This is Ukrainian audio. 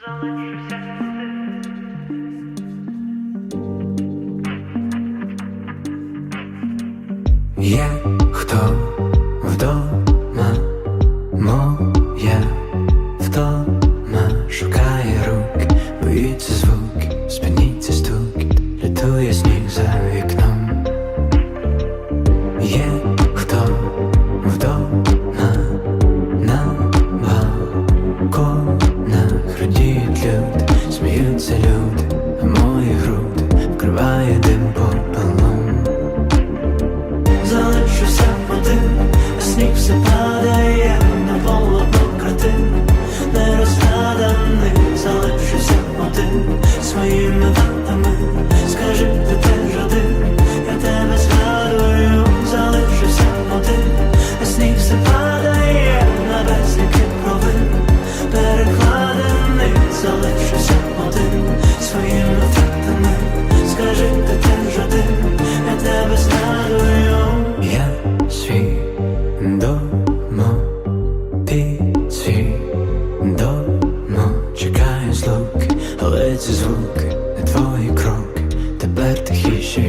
Я хто? смеются люди свідомо чекаю злуки, але ці звуки, не твої кроки, тепер тихіші